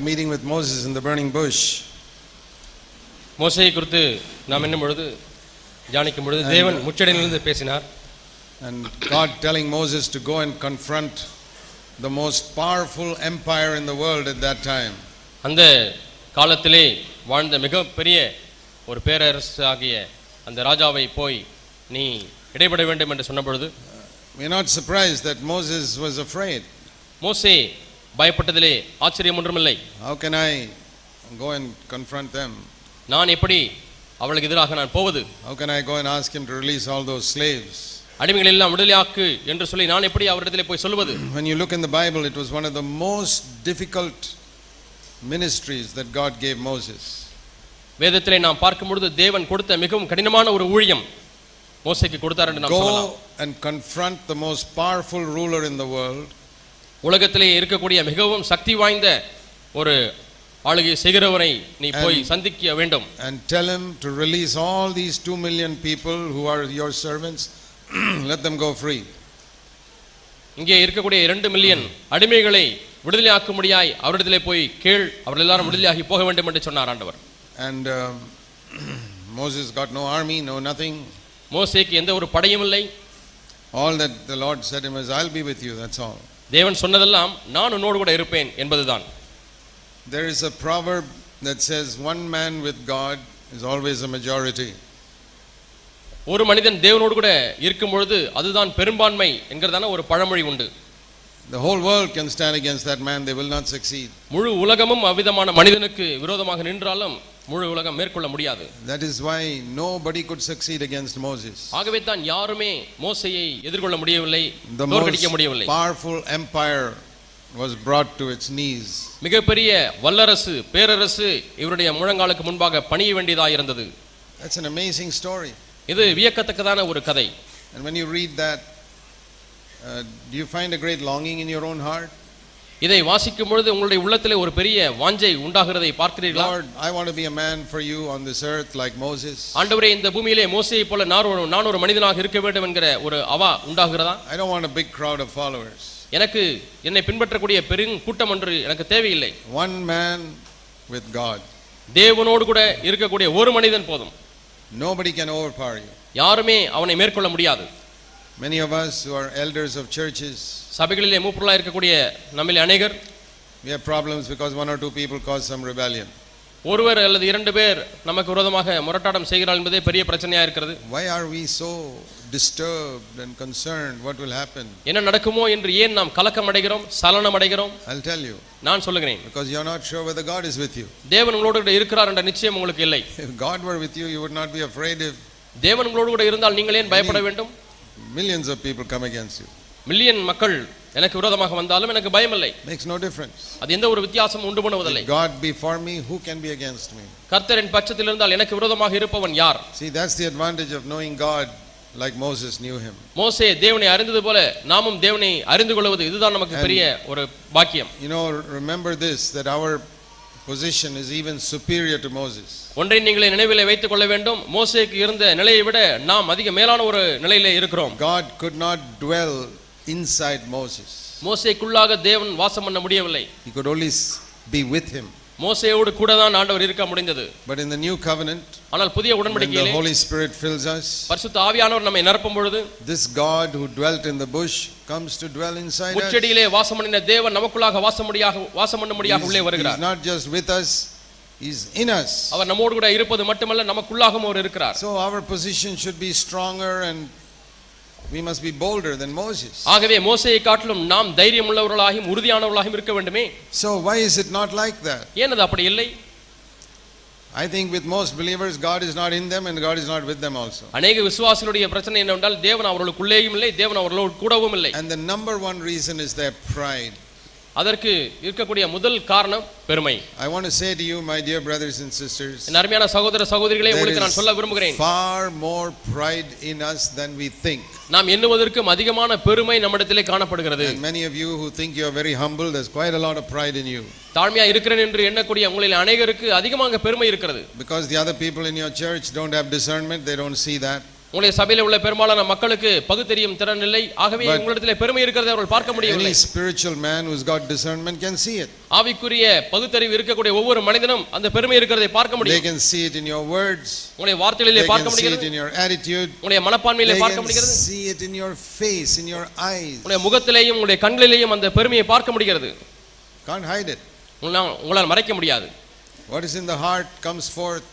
meeting with Moses in the burning bush. மோசையை குறித்து நாம் என்னும் பொழுது தியானிக்கும் பொழுது தேவன் முச்சடையிலிருந்து பேசினார் And God telling Moses to go and confront the most powerful empire in the world at that time. அந்த காலத்திலே வாழ்ந்த மிகப்பெரிய ஒரு பேரரசு ஆகிய அந்த ராஜாவை போய் நீ இடைபட வேண்டும் என்று சொன்ன பொழுது We're not surprised that Moses was afraid. மோசே பயப்பட்டதிலே ஆச்சரியம் ஒன்றுமில்லை How can I go and confront them? நான் எப்படி அவளுக்கு எதிராக நான் போவது How can I go and ask him to release all those slaves? அடிமைகள் எல்லாம் விடுதலையாக்கு என்று சொல்லி நான் எப்படி அவரிடத்திலே போய் சொல்வது When you look in the Bible, it was one of the most difficult ministries that God gave Moses. வேதத்திலே நாம் பார்க்கும் பொழுது தேவன் கொடுத்த மிகவும் கடினமான ஒரு ஊழியம் மோசைக்கு கொடுத்தார் என்று நாம் சொல்லலாம் Go and confront the most powerful ruler in the world உலகத்திலே இருக்கக்கூடிய மிகவும் சக்தி வாய்ந்த ஒரு ஆளுகை செய்கிறவரை நீ போய் சந்திக்க வேண்டும் and tell him to release all these two million people who are your servants, let them go free. இங்கே இருக்கக்கூடிய இரண்டு மில்லியன் அடிமைகளை விடுதலையாக்கும்படியாய் அவரிடத்திலே போய் கேள் அவர்கள் எல்லாரும் விடுதலையாகி போக வேண்டும் என்று சொன்னார் ஆண்டவர் And um, Moses got no army, no nothing. மோசேக்கு எந்த ஒரு படையும் இல்லை All that the Lord said him is, I'll be with you, that's all. தேவன் சொன்னதெல்லாம் நான் உன்னோடு கூட இருப்பேன் என்பதுதான் There is a proverb that says, one man with God is always a majority. ஒரு மனிதன் தேவனோடு கூட இருக்கும் பொழுது அதுதான் பெரும்பான்மை என்கிறதான ஒரு பழமொழி உண்டு The whole world can stand against that man, they will not succeed. முழு உலகமும் அவ்விதமான மனிதனுக்கு விரோதமாக நின்றாலும் முழு உலகம் மேற்கொள்ள முடியாது That is why nobody could succeed against Moses. ஆகவே தான் யாருமே மோசையை எதிர்கொள்ள முடியவில்லை தோற்கடிக்க முடியவில்லை powerful empire was brought to its knees. மிகப்பெரிய வல்லரசு பேரரசு இவருடைய முழங்காலுக்கு முன்பாக பணிய வேண்டியதாக இருந்தது That's an amazing story. இது வியக்கத்தக்கதான ஒரு கதை And when you read that, uh, do you find a great longing in your own heart? இதை வாசிக்கும் பொழுது உங்களுடைய உள்ளத்திலே ஒரு பெரிய வாஞ்சை உண்டாகிறதை பார்க்கிறீர்களா Lord, I want to be a man for you on this earth like Moses. ஆண்டவரே இந்த பூமியிலே மோசையை போல நான் ஒரு நான் ஒரு மனிதனாக இருக்க வேண்டும் என்கிற ஒரு அவா உண்டாகிறதா I don't want a big crowd of followers. எனக்கு என்னை பின்பற்றக்கூடிய பெரும் கூட்டம் ஒன்று எனக்கு தேவையில்லை One man with God. தேவனோடு கூட இருக்கக்கூடிய ஒரு மனிதன் போதும் Nobody can overpower you. யாருமே அவனை மேற்கொள்ள முடியாது Many of us who are elders of churches, சபைகளிலே மூப்பொருளாக இருக்கக்கூடிய நம்மில் அநேகர் we have problems because one or two people cause some rebellion. ஒருவர் அல்லது இரண்டு பேர் நமக்கு விரோதமாக முரட்டாட்டம் செய்கிறார் என்பதே பெரிய பிரச்சனையா இருக்கிறது Why are we so disturbed and concerned? What will happen? என்ன நடக்குமோ என்று ஏன் நாம் கலக்கம் அடைகிறோம் சலனம் அடைகிறோம் I'll tell you. நான் சொல்லுகிறேன் Because you're not sure whether God is with you. தேவன் உங்களோடு கூட இருக்கிறார் என்ற நிச்சயம் உங்களுக்கு இல்லை If God were with you, you would not be afraid if தேவன் உங்களோடு கூட இருந்தால் நீங்கள் ஏன் பயப்பட வேண்டும் Millions of people come against you. Million மக்கள் எனக்கு விரோதமாக வந்தாலும் எனக்கு பயமில்லை Makes no difference. அது எந்த ஒரு வித்தியாசமும் உண்டு பண்ணுவதில்லை God be for me, who can be against me? கர்த்தரின் பட்சத்தில் இருந்தால் எனக்கு விரோதமாக இருப்பவன் யார் See, that's the advantage of knowing God like Moses knew him. மோசே தேவனை அறிந்தது போல நாமும் தேவனை அறிந்து கொள்வது இதுதான் நமக்கு பெரிய ஒரு பாக்கியம் You know, remember this that our position is even superior to Moses. ஒன்றை நீங்களே நினைவிலே வைத்துக் கொள்ள வேண்டும் மோசேக்கு இருந்த நிலையை விட நாம் அதிக மேலான ஒரு நிலையிலே இருக்கிறோம் God could not dwell inside Moses, மோசேக்குள்ளாக தேவன் வாசம் பண்ண முடியவில்லை He could only s- be with him. மோசேயோடு கூட தான் ஆண்டவர் இருக்க முடிந்தது But in the new covenant, ஆனால் புதிய when the உடன்படிக்கையிலே Holy Spirit fills us, பரிசுத்த ஆவியானவர் நம்மை நிரப்பும் பொழுது this God who dwelt in the bush comes to dwell inside us. முச்செடியிலே வாசம் பண்ணின தேவன் நமக்குள்ளாக வாசம் முடியாக வாசம் பண்ணும்படியாக உள்ளே He's, he's வருகிறார் not just with us, He's in us. அவர் நம்மோடு கூட இருப்பது மட்டுமல்ல நமக்குள்ளாகவும் அவர் இருக்கிறார் So our position should be stronger and we must be bolder than Moses. ஆகவே மோசையை காட்டிலும் நாம் தைரியம் உள்ளவர்களாகவும் உறுதியானவர்களாகவும் இருக்க வேண்டுமே So why is it not like that? ஏன் அது அப்படி இல்லை I think with most believers, God is not in them and God is not with them also. அநேக விசுவாசிகளுடைய பிரச்சனை என்னவென்றால் தேவன் அவர்களுக்குள்ளேயும் இல்லை தேவன் அவர்களோடு கூடவும் இல்லை And the number one reason is their pride. அதற்கு இருக்கக்கூடிய முதல் காரணம் பெருமை I want to say to you, my dear brothers and sisters, என் அருமையான சகோதர சகோதரிகளே there உங்களுக்கு நான் சொல்ல is விரும்புகிறேன் far more pride in us than we think. நாம் எண்ணுவதற்கும் அதிகமான பெருமை நம்மிடத்திலே காணப்படுகிறது And many of you who think you are very humble, there's quite a lot of pride in you. தாழ்மையா இருக்கிறேன் என்று எண்ணக்கூடிய உங்களில் அநேகருக்கு அதிகமாக பெருமை இருக்கிறது Because the other people in your church don't have discernment, they don't see that. உங்களுடைய சபையில உள்ள பெரும்பாலான மக்களுக்கு பகுத்தறியும் திறன் இல்லை ஆகவே உங்களிடத்திலே பெருமை இருக்கிறதை அவர்கள் பார்க்க முடியவில்லை spiritual man who's got discernment can see it. ஆவிக்குரிய பகுத்தறிவு இருக்கக்கூடிய ஒவ்வொரு மனிதனும் அந்த பெருமை இருக்கிறதை பார்க்க They முடியும் can see it in your words. உங்களுடைய வார்த்தைகளிலே They பார்க்க can see it முடிகிறது in your attitude. உங்களுடைய மனப்பான்மையிலே They பார்க்க can முடிகிறது see it in your face, in your eyes. உங்களுடைய முகத்திலேயும் உங்களுடைய கண்களிலேயும் அந்த பெருமையை பார்க்க முடிகிறது Can't hide it. உங்களால் உங்களால் மறைக்க முடியாது What is in the heart comes forth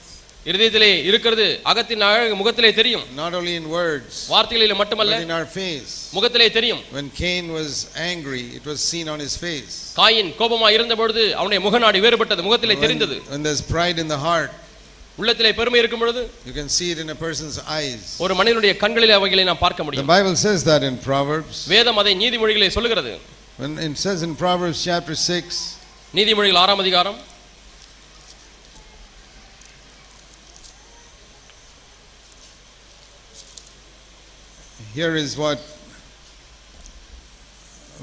இருதயத்திலே இருக்கிறது அகத்தின் அழகு முகத்திலே தெரியும் not only in words, வார்த்தைகளிலே but மட்டுமல்ல in our face. முகத்திலே தெரியும் When Cain was angry, it was seen on his face. காயின் கோபமா இருந்த பொழுது அவனுடைய முகநாடி வேறுபட்டது முகத்திலே தெரிந்தது when there's pride in the heart, உள்ளத்திலே பெருமை இருக்கும் பொழுது you can see it in a person's eyes. ஒரு மனிதனுடைய கண்களிலே அவைகளை நாம் பார்க்க The முடியும் Bible says that in Proverbs. வேதம் அதை நீதிமொழிகளை சொல்லுகிறது When it says in Proverbs chapter 6, நீதிமொழிகள் ஆறாம் அதிகாரம் here is what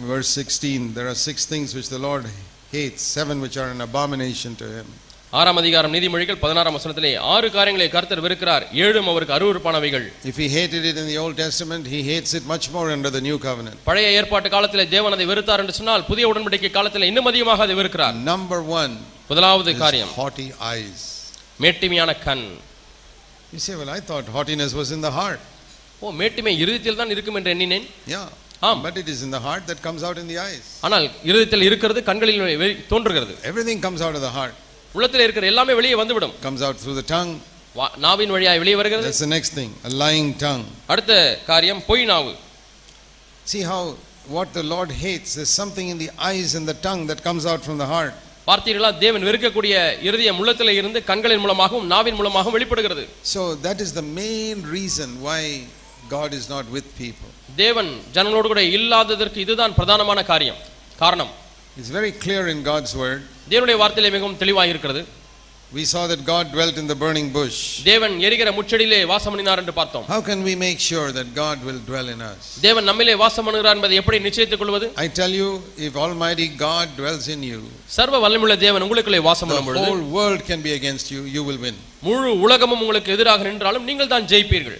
verse 16 there are six things which the Lord hates, seven which are an abomination to him. ஆறாம் அதிகாரம் நீதிமொழிகள் பதினாறாம் வசனத்திலே ஆறு காரியங்களை கர்த்தர் வெறுக்கிறார் ஏழும் அவருக்கு அருவருப்பானவைகள் If he hated it in the Old Testament, he hates it much more under the new covenant. பழைய ஏற்பாட்டு காலத்திலே தேவன் அதை வெறுத்தார் என்று சொன்னால் புதிய உடன்படிக்கை காலத்தில் இன்னும் அதிகமாக அதை வெறுக்கிறார் Number one முதலாவது is காரியம் haughty eyes. மேட்டிமையான கண் You say, well, I thought haughtiness was in the heart. ஓ மேட்டிமை இருதயத்தில் தான் இருக்கும் என்று எண்ணினேன் Yeah. ஆம். But it is in the heart that comes out in the eyes. ஆனால் இருதயத்தில் இருக்கிறது கண்களில் வெ- தோன்றுகிறது Everything comes out of the heart. உள்ளத்தில் இருக்கிற எல்லாமே வெளியே வந்துவிடும் out through the tongue. வா- நாவின் வழியாய் வெளியே வருகிறது That's the next thing. A lying tongue. அடுத்த காரியம் பொய் நாவு See how what the Lord hates is something in the eyes and the tongue that comes out from the heart. பார்த்தீர்களா தேவன் வெறுக்கக்கூடிய இருதயம் உள்ளத்தில் இருந்து கண்களின் மூலமாகவும் நாவின் மூலமாகவும் வெளிப்படுகிறது So that is the main reason why God is not with people. தேவன் ஜனங்களோடு கூட இல்லாததற்கு இதுதான் பிரதானமான காரியம் காரணம் It's very clear in God's word. தேவனுடைய வார்த்தையிலே மிகவும் தெளிவாக இருக்கிறது We saw that God dwelt in the burning bush. தேவன் எரிகிற முச்செடியிலே வாசம் பண்ணினார் என்று பார்த்தோம் How can we make sure that God will dwell in us? தேவன் நம்மிலே வாசம் பண்ணுகிறார் என்பதை எப்படி நிச்சயித்துக் கொள்வது I tell you, if Almighty God dwells in you, சர்வ வல்லமுள்ள தேவன் உங்களுக்குள்ளே வாசம் the பண்ணும் பொழுது whole world can be against you, you will win. முழு உலகமும் உங்களுக்கு எதிராக நின்றாலும் நீங்கள் தான் ஜெயிப்பீர்கள்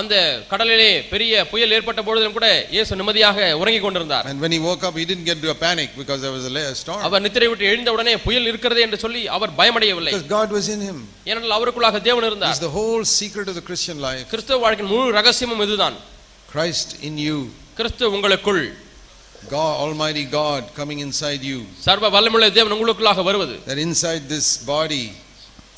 அந்த கடலிலே பெரிய புயல் ஏற்பட்ட பொழுதிலும் கூட இயேசு நிம்மதியாக உறங்கிக் கொண்டிருந்தார் And when he woke up, he didn't get into a panic because there was a storm. அவர் நித்திரை விட்டு எழுந்த உடனே புயல் இருக்கிறதே என்று சொல்லி அவர் பயமடையவில்லை Because God was in him. ஏனென்றால் அவருக்குள்ளாக தேவன் இருந்தார் the whole secret of the Christian life. கிறிஸ்துவ வாழ்க்கையின் முழு ரகசியமும் இதுதான் Christ in you. கிறிஸ்து உங்களுக்குள் God, Almighty God coming inside you. சர்வ வல்லமுள்ள தேவன் உங்களுக்குள்ளாக வருவது That inside this body,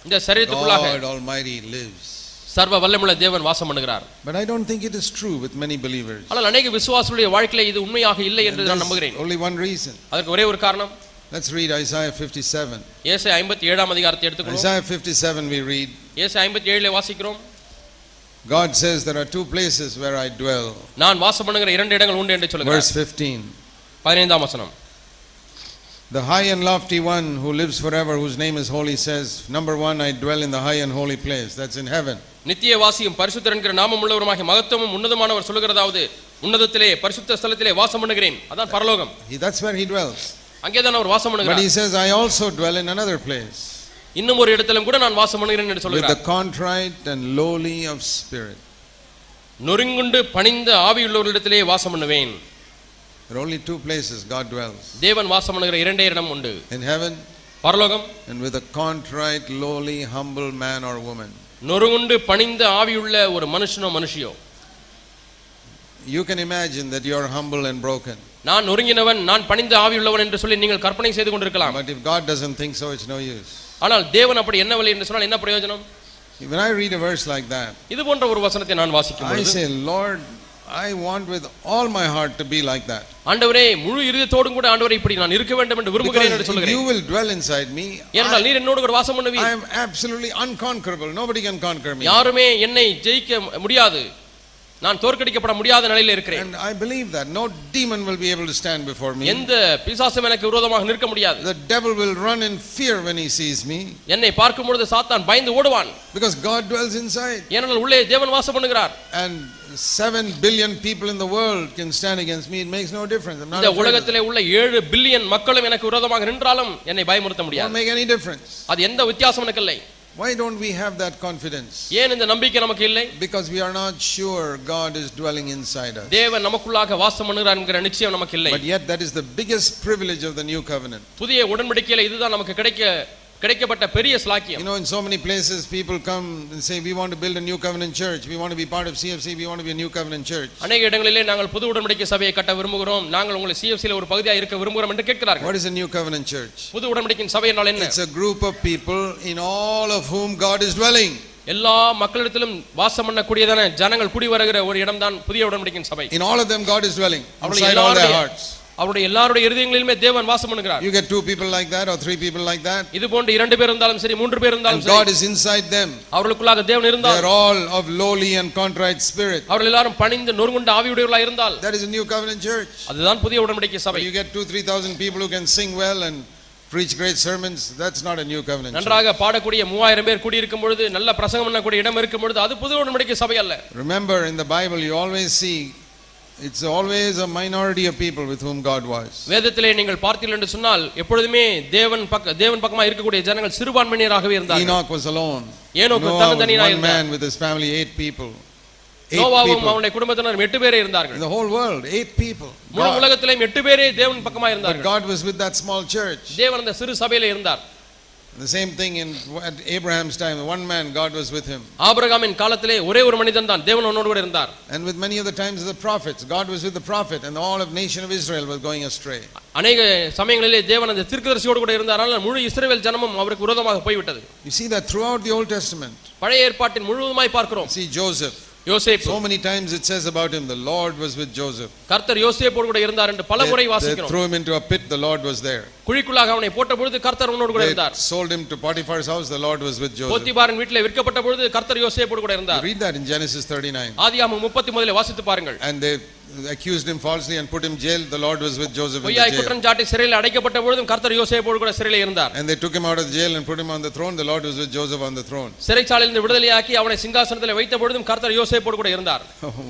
இந்த சரீரத்துக்குள்ளாக God Almighty lives. சர்வ வல்லமுள்ள தேவன் வாசம் பண்ணுகிறார் But I don't think it is true with many believers. ஆனால் அநேக விசுவாசுடைய வாழ்க்கையில இது உண்மையாக இல்லை And என்று நான் there's நம்புகிறேன் only one reason. அதற்கு ஒரே ஒரு காரணம் Let's read Isaiah 57. ஏசை ஐம்பத்தி ஏழாம் அதிகாரத்தை எடுத்துக்கொள்வோம் Isaiah 57 we read. ஏசை ஐம்பத்தி ஏழுல வாசிக்கிறோம் God says there are two places where I dwell. நான் வாசம் பண்ணுகிற இரண்டு இடங்கள் உண்டு என்று சொல்லுகிறார் Verse 15. பதினைந்தாம் வசனம் The high and lofty one who lives forever, whose name is holy, says, Number one, I dwell in the high and holy place. That's in heaven. நித்திய வாசியும் பரிசுத்தர் என்கிற நாமம் உள்ளவருமாகிய மகத்துவமும் உன்னதமானவர் சொல்லுகிறதாவது உன்னதத்திலே பரிசுத்த ஸ்தலத்திலே வாசம் பண்ணுகிறேன். அதான் பரலோகம். That's where he dwells. அங்கேதான் அவர் வாசம் But he பண்ணுகிறார் says, I also dwell in another place, இன்னும் ஒரு இடத்திலும் கூட நான் வாசம் பண்ணுகிறேன் என்று with சொல்லுகிறார். the contrite and lowly of spirit. நொறுங்குண்டு பணிந்த ஆவியுள்ளவர்களிடத்திலே வாசம் பண்ணுவேன். There are only two places God dwells. தேவன் வாசம் பண்ணுகிற இரண்டே இடம் உண்டு. In heaven பரலோகம். and with a contrite, lowly, humble man or woman. நொறுங்குண்டு பணிந்த ஆவியுள்ள ஒரு மனுஷனோ மனுஷியோ You can imagine that you are humble and broken. நான் நொறுங்கினவன் நான் பணிந்த ஆவியுள்ளவன் என்று சொல்லி நீங்கள் கற்பனை செய்து கொண்டிருக்கலாம் But if God doesn't think so, it's no use. ஆனால் தேவன் அப்படி என்னவில்லை என்று சொன்னால் என்ன பிரயோஜனம் When I read a verse like that, இது போன்ற ஒரு வசனத்தை நான் வாசிக்கும் I பொழுது say, Lord, I want with all my heart to be like that. ஆண்டவரே முழு இருதயத்தோடும் கூட ஆண்டவரே இப்படி நான் இருக்க வேண்டும் என்று விரும்புகிறேன் என்று Because சொல்லுகிறேன் you will dwell inside me. ஏனென்றால் நீர் என்னோடு கூட வாசம் பண்ணுவீர் I am absolutely unconquerable. Nobody can conquer me. யாருமே என்னை ஜெயிக்க முடியாது நான் தோற்கடிக்கப்பட முடியாத நிலையில இருக்கிறேன் And I believe that no demon will be able to stand before me. எந்த பிசாசும் எனக்கு விரோதமாக நிற்க முடியாது The devil will run in fear when he sees me என்னை பார்க்கும் பொழுது சாத்தான் பயந்து ஓடுவான் because God dwells inside. ஏனென்றால் உள்ளே தேவன் வாசம் பண்ணுகிறார் And seven billion people in the world can stand against me. It makes no difference. I'm not இந்த afraid of it. உலகத்திலே உள்ள ஏழு பில்லியன் மக்களும் எனக்கு விரோதமாக நின்றாலும் என்னை பயமுறுத்த Won't முடியாது make any difference. அது எந்த வித்தியாசம் எனக்கு இல்லை Why don't we have that confidence? ஏன் இந்த நம்பிக்கை நமக்கு இல்லை Because we are not sure God is dwelling inside us. தேவன் நமக்குள்ளாக வாசம் பண்ணுகிறார் என்கிற நிச்சயம் நமக்கு இல்லை But yet, that is the biggest privilege of the new covenant. புதிய உடன்படிக்கையில இதுதான் நமக்கு கிடைக்க கிடைக்கப்பட்ட பெரிய ஸ்லாக்கியம் You know, in so many places, people come and say, We want to build a new covenant church. We want to be part of CFC. We want to be a new covenant church. அநேக இடங்களிலே நாங்கள் புது உடன்படிக்கை சபையை கட்ட விரும்புகிறோம் நாங்கள் உங்களை சிஎஃப்சியில் ஒரு பகுதியாக இருக்க விரும்புகிறோம் என்று கேட்கிறார்கள் What is a new covenant church? புது உடன்படிக்கையின் சபை என்றால் என்ன It's a group of people in all of whom God is dwelling. எல்லா மக்களிடத்திலும் வாசம் பண்ணக்கூடியதான ஜனங்கள் குடி வருகிற ஒரு இடம்தான் புதிய உடன்படிக்கையின் சபை In all of them, God is dwelling inside all their hearts. அவருடைய எல்லாருடைய இருதயங்களிலுமே தேவன் வாசம் பண்ணுகிறார் You get two people like that or three people like that, இது போன்று இரண்டு பேர் இருந்தாலும் சரி மூன்று பேர் இருந்தாலும் சரி God is inside them. அவர்களுக்குள்ளாக தேவன் They இருந்தால் are all of lowly and contrite spirit. அவர்கள் எல்லாரும் பணிந்து நொறுங்குண்ட ஆவியுடையவர்களாக இருந்தால் That is a new covenant church. அதுதான் புதிய உடன்படிக்கை சபை you get two, three thousand people who can sing well and preach great sermons. That's not a new covenant. நன்றாக பாடக்கூடிய மூவாயிரம் பேர் குடியிருக்கும் பொழுது நல்ல பிரசங்கம் பண்ணக்கூடிய இடம் இருக்கும் பொழுது அது புது உடன்படிக்கை சபை அல்ல Remember, in the Bible, you always see it's always a minority of people with whom God was. வேதத்திலே நீங்கள் பார்த்தீர்கள் என்று சொன்னால் எப்பொழுதுமே தேவன் பக்க தேவன் பக்கமா இருக்கக்கூடிய ஜனங்கள் சிறுபான்மையினராகவே இருந்தார்கள் Enoch was alone. ஏனோக்கு Noah was தன்னந்தனியா one இருந்தார். man with his family, eight people. Eight நோவாவும் people. அவனுடைய குடும்பத்தினர் எட்டு பேரே இருந்தார்கள் In the whole world, eight people. முழு God- உலகத்திலேயும் எட்டு பேரே தேவன் பக்கமா But இருந்தார்கள் God was with that small church. தேவன் அந்த சிறு சபையில இருந்தார் The same thing in at Abraham's time. One man, God was with him. ஆபிரகாமின் காலத்திலே ஒரே ஒரு மனிதன் தான் தேவன் அவனோடு கூட இருந்தார் And with many of the times of the prophets, God was with the prophet, and all of nation of Israel was going astray. அநேக சமயங்களிலே தேவன் அந்த தீர்க்கதரிசியோடு கூட இருந்தார் ஆனால் முழு இஸ்ரவேல் ஜனமும் அவருக்கு விரோதமாக போய்விட்டது You see that throughout the Old Testament. பழைய ஏற்பாட்டின் முழுவதுமாய் பார்க்கிறோம் See Joseph. யோசேப்பு So many times it says about him, the Lord was with Joseph. கர்த்தர் யோசேப்போடு கூட இருந்தார் என்று பல They, முறை they வாசிக்கிறோம் threw him into a pit, the Lord was there. குழிக்குள்ளாக அவனை போட்ட பொழுது கர்த்தர் அவனோடு கூட They இருந்தார் sold him to Potiphar's house, the Lord was with Joseph. போத்திபாரின் வீட்டிலே விற்கப்பட்ட பொழுது கர்த்தர் யோசேப்போடு கூட You இருந்தார் read that in Genesis 39. ஆதியாகமம் முப்பத்தி முதலில் வாசித்து பாருங்கள் And they accused him falsely and put him in jail. The Lord was with Joseph in the jail. குற்றம் சாட்டி சிறையில் அடைக்கப்பட்ட பொழுதும் கர்த்தர் யோசேப்போடு கூட சிறையில் இருந்தார் And they took him out of the jail and put him on the throne. The Lord was with Joseph on the throne. சிறைச்சாலையிலிருந்து விடுதலையாக்கி அவனை சிங்காசனத்தில் வைத்த பொழுதும் கர்த்தர் யோசேப்போடு கூட இருந்தார்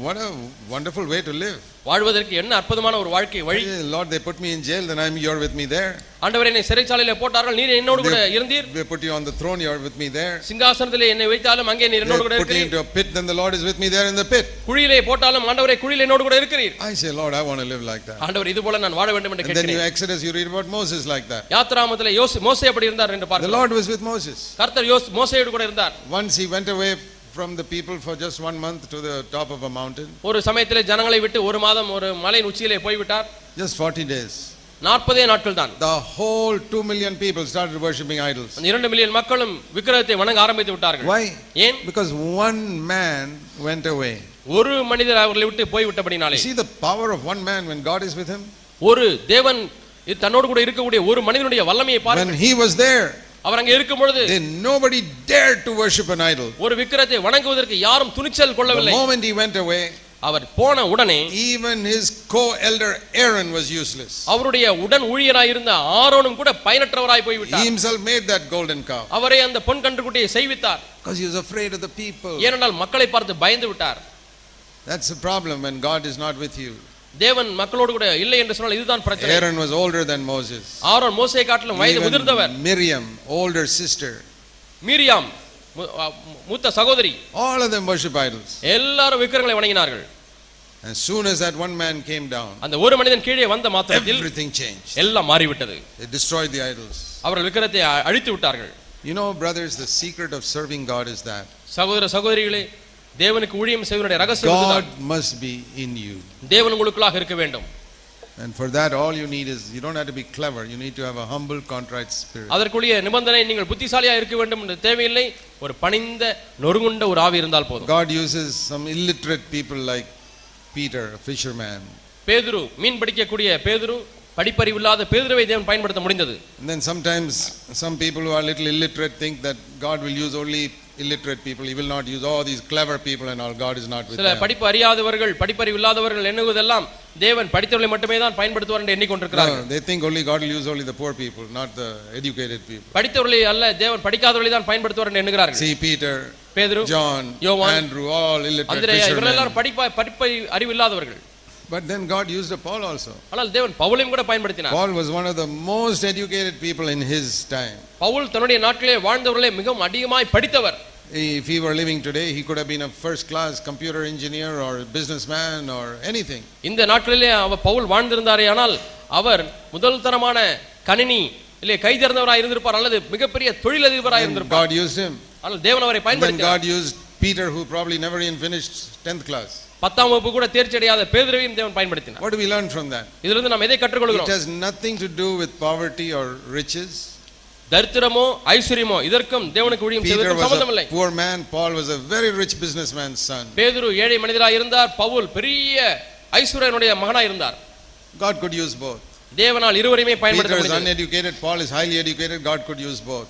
what a wonderful way to live. வாழ்வதற்கு என்ன அற்புதமான ஒரு வாழ்க்கை வழி Lord, they put me in jail, then I'm you're with me there. ஆண்டவரே என்னை சிறைச்சாலையில போட்டார்கள் நீர் என்னோடு கூட இருந்தீர் They put you on the throne, you're with me there. சிங்காசனத்திலே என்னை வைத்தாலும் அங்கே நீர் They என்னோடு கூட put you இருக்கிறீர் into a pit, then the Lord is with me there in the pit. குழியிலே போட்டாலும் ஆண்டவரே குழியில் என்னோடு கூட இருக்கிறீர் I say, Lord, I want to live like that. ஆண்டவர் இது போல நான் வாழ வேண்டும் என்று And then you கேட்கிறேன் Exodus, you read about Moses like that. யாத்ராமத்திலே யோசி மோசே அப்படி இருந்தார் என்று The பார்க்கிறோம் Lord was with Moses. கர்த்தர் யோஸ் மோசேயோடு கூட இருந்தார் Once he went away from the people for just one month to the top of a mountain, ஒரு சமயத்திலே ஜனங்களை விட்டு ஒரு மாதம் ஒரு மலையின் உச்சியிலே போய்விட்டார் just 40 days. நாற்பதே நாட்கள் தான் The whole 2 million people started worshipping idols. அந்த இரண்டு மில்லியன் மக்களும் விக்கிரகத்தை வணங்க ஆரம்பித்து விட்டார்கள் Why? ஏன் Because one man went away. ஒரு மனிதர் அவர்களை விட்டு போய்விட்டபடினாலே See the power of one man when God is with him? ஒரு தேவன் இது தன்னோடு கூட இருக்கக்கூடிய ஒரு மனிதனுடைய வல்லமையை பாருங்கள் When he was there, அவர் அங்கே இருக்கும் பொழுது then nobody dared to worship an idol. ஒரு விக்கிரத்தை வணங்குவதற்கு யாரும் துணிச்சல் The கொள்ளவில்லை moment he went away, அவர் போன உடனே even his co-elder Aaron was useless. அவருடைய உடன் ஊழியராய் இருந்த ஆரோனும் கூட பயனற்றவராய் He போய்விட்டார் himself made that golden calf அவரே அந்த பொன் கன்றுக்குட்டியை செய்வித்தார் because he was afraid of the people. ஏனென்றால் மக்களை பார்த்து பயந்து விட்டார் That's the problem when God is not with you. தேவன் மக்களோடு கூட இல்லை என்று சொன்னால் இதுதான் பிரச்சனை Aaron was older than Moses. Aaron மோசே காட்டிலும் வயது முதிர்ந்தவர் Miriam, older sister. மீரியாம் மூத்த சகோதரி All of them worship idols. எல்லாரும் விக்கிரங்களை வணங்கினார்கள் As soon as that one man came down, அந்த ஒரு மனிதன் கீழே வந்த மாத்திரத்தில் everything changed. எல்லாம் மாறிவிட்டது They destroyed the idols. அவர்கள் விக்கிரத்தை அழித்து விட்டார்கள் You know, brothers, the secret of serving God is that சகோதர சகோதரிகளே தேவனுக்கு ஊழியம் செய்வனுடைய ரகசியம் God must be in you. தேவன் உங்களுக்குள்ளாக இருக்க வேண்டும் And for that, all you need is you don't have to be clever. You need to have a humble, contrite spirit. அதற்குரிய நிபந்தனை நீங்கள் புத்திசாலியா இருக்க வேண்டும் என்று தேவையில்லை ஒரு பணிந்த நொறுங்குண்ட ஒரு ஆவி இருந்தால் போதும் God uses some illiterate people like Peter, a fisherman. பேதுரு மீன் பிடிக்கக்கூடிய பேதுரு படிப்பறிவில்லாத பேதுருவை தேவன் பயன்படுத்த முடிந்தது And then sometimes some people who are little illiterate think that God will use only illiterate people. He will not use all these clever people and all. God is not with சில them. படிப்பு அறியாதவர்கள் படிப்பறிவு இல்லாதவர்கள் எண்ணுவதெல்லாம் தேவன் படித்தவர்களை மட்டுமே தான் பயன்படுத்துவார் என்று எண்ணிக்கொண்டிருக்கிறார்கள் No, they think only God will use only the poor people, not the educated people. படித்தவர்களை அல்ல தேவன் படிக்காதவர்களை தான் பயன்படுத்துவார் என்று எண்ணுகிறார்கள் See Peter, பேதுரு John, யோவான், Andrew, all illiterate அந்திரேயா இவர்கள் fishermen. எல்லாரும் படிப்பா படிப்பை அறிவு இல்லாதவர்கள் But then God used a Paul also. ஆனால் தேவன் பவுலையும் கூட பயன்படுத்தினார் Paul was one of the most educated people in his time. Pavul தன்னுடைய நாட்டிலே வாழ்ந்தவர்களே மிகவும் அதிகமாய் படித்தவர் If he were living today, he could have been a first class computer engineer or a businessman or anything. இந்த நாட்களிலே அவர் பவுல் வாழ்ந்திருந்தாரே ஆனால் அவர் முதல் தரமான கணினி இல்லை கை திறந்தவராய் இருந்திருப்பார் அல்லது மிகப்பெரிய தொழிலதிபராய் And இருந்திருப்பார் God used him. ஆனால் தேவன் அவரை And then பயன்படுத்தினார் God used Peter, who probably never even finished 10th class. பத்தாம் வகுப்பு கூட தேர்ச்சி அடையாத பேதுருவையும் தேவன் பயன்படுத்தினார் What do we learn from that? இதிலிருந்து நாம் எதை It கற்றுக்கொள்கிறோம் has nothing to do with poverty or riches. தரித்திரமோ ஐஸ்வர்யமோ இதற்கும் தேவனுக்கு ஊழியம் Peter செய்வதற்கும் சம்பந்தம் was இல்லை a poor man, Paul was a very rich businessman's son. பேதுரு ஏழை மனிதராய் இருந்தார் பவுல் பெரிய ஐஸ்வர்யனுடைய மகனாய் இருந்தார் God could use both. தேவனால் இருவரையுமே பயன்படுத்த Peter is முடிந்தது uneducated, Paul is highly educated, God could use both.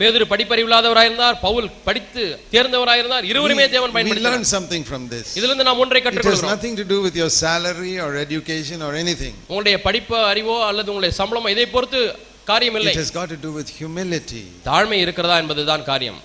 பேதுரு படிப்பறிவில்லாதவராய் இருந்தார் பவுல் படித்து தேர்ந்தவராய் இருந்தார் இருவருமே தேவன் We, we learn பயன்படுத்தினார் something from this. இதிலிருந்து நாம் ஒன்றை It has கற்றுக்கொள்கிறோம் nothing to do with your salary or education or anything. உங்களுடைய படிப்பு அறிவோ அல்லது உங்களுடைய சம்பளமோ இதை பொறுத்து காரியம் இல்லை It has got to do with humility. தாழ்மை இருக்கிறதா என்பதுதான் காரியம்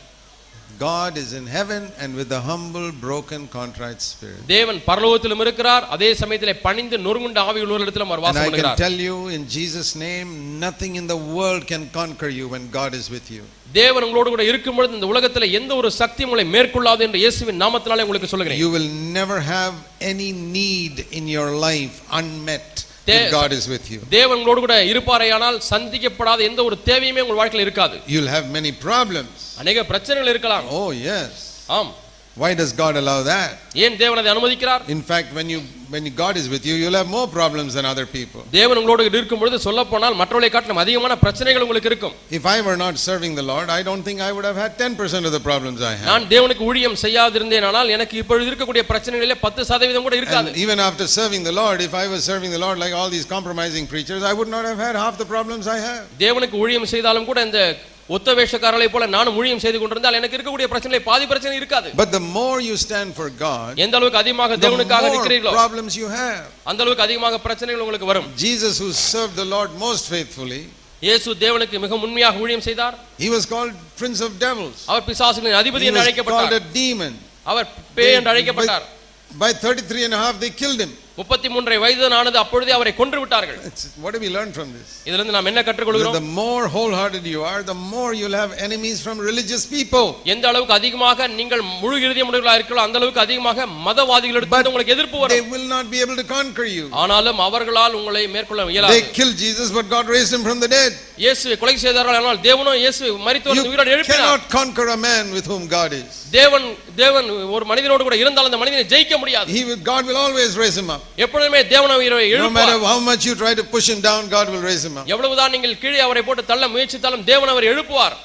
God is in heaven and with a humble, broken, contrite spirit. தேவன் பரலோகத்திலும் இருக்கிறார் அதே சமயத்திலே பணிந்து நொறுங்குண்ட ஆவி உள்ளவரிடத்திலும் அவர் And வாசம் I can பண்ணுகிறார் tell you in Jesus' name, nothing in the world can conquer you when God is with you. தேவன் உங்களோடு கூட இருக்கும் பொழுது இந்த உலகத்தில் எந்த ஒரு சக்தி உங்களை மேற்கொள்ளாது என்று இயேசுவின் நாமத்தினாலே உங்களுக்கு சொல்லுகிறேன் You will never have any need in your life unmet There- if God is with you. தேவன் உங்களோடு கூட இருப்பாரையானால் சந்திக்கப்படாத எந்த ஒரு தேவையுமே உங்கள் வாழ்க்கையில் இருக்காது You'll have many problems. அநேக பிரச்சனைகள் இருக்கலாம் Oh, yes. ஆம் Why does God allow that? ஏன் தேவன் அதை அனுமதிக்கிறார் In fact, when you when God is with you, you'll have more problems than other people. தேவன் உங்களோடு இருக்கும் பொழுது சொல்ல போனால் மற்றவர்களை காட்டிலும் அதிகமான பிரச்சனைகள் உங்களுக்கு இருக்கும் If I were not serving the Lord, I don't think I would have had 10% of the problems I have. நான் தேவனுக்கு ஊழியம் செய்யாதிருந்தேன் ஆனால் எனக்கு இப்பொழுது இருக்கக்கூடிய பிரச்சனைகளிலே பத்து சதவீதம் கூட இருக்காது And even after serving the Lord, if I was serving the Lord like all these compromising preachers, I would not have had half the problems I have. தேவனுக்கு ஊழியம் செய்தாலும் கூட இந்த ஒத்த வேஷக்காரர்களை போல நானும் ஊழியம் செய்து கொண்டிருந்தால் எனக்கு இருக்கக்கூடிய பிரச்சனை பாதி பிரச்சனை இருக்காது But the more you stand for God, எந்த அளவுக்கு அதிகமாக தேவனுக்காக more நிற்கிறீர்களோ problems you have. அந்த அளவுக்கு அதிகமாக பிரச்சனைகள் உங்களுக்கு வரும் Jesus, who served the Lord most faithfully, இயேசு தேவனுக்கு மிக உண்மையாக ஊழியம் செய்தார் he was called Prince of Devils. அவர் பிசாசுகளின் அதிபதி என்று called அழைக்கப்பட்டார் a demon. அவர் பேய் என்று அழைக்கப்பட்டார் By 33 and a half, they killed him. முப்பத்தி மூன்றை வயதானது அப்பொழுதே அவரை கொன்று விட்டார்கள் What do we learn from this? இதிலிருந்து நாம் என்ன கற்றுக்கொள்கிறோம் the more wholehearted you are, the more you'll have enemies from religious people. எந்த அளவுக்கு அதிகமாக நீங்கள் முழு இறுதிய முடிவுகளா இருக்கிறோம் அந்த அளவுக்கு அதிகமாக மதவாதிகளிடத்தில் உங்களுக்கு எதிர்ப்பு They வரும் will not be able to conquer you. ஆனாலும் அவர்களால் உங்களை மேற்கொள்ள They இயலாது killed Jesus, but God raised him from the dead. இயேசுவை கொலை செய்தார்கள் ஆனால் தேவனோ இயேசு மரித்தோர் You உயிரோடு எழுப்பினார் cannot conquer a man with whom God is. தேவன் தேவன் ஒரு மனிதனோடு கூட இருந்தால் அந்த மனிதனை ஜெயிக்க முடியாது He God will always raise him up. எப்பொழுதுமே தேவன் அவரை No எழுப்பார் matter how much you try to push him down, God will raise him up. எவ்வளவுதான் நீங்கள் கீழே அவரை போட்டு தள்ள முயற்சித்தாலும் தேவன் அவரை எழுப்புவார்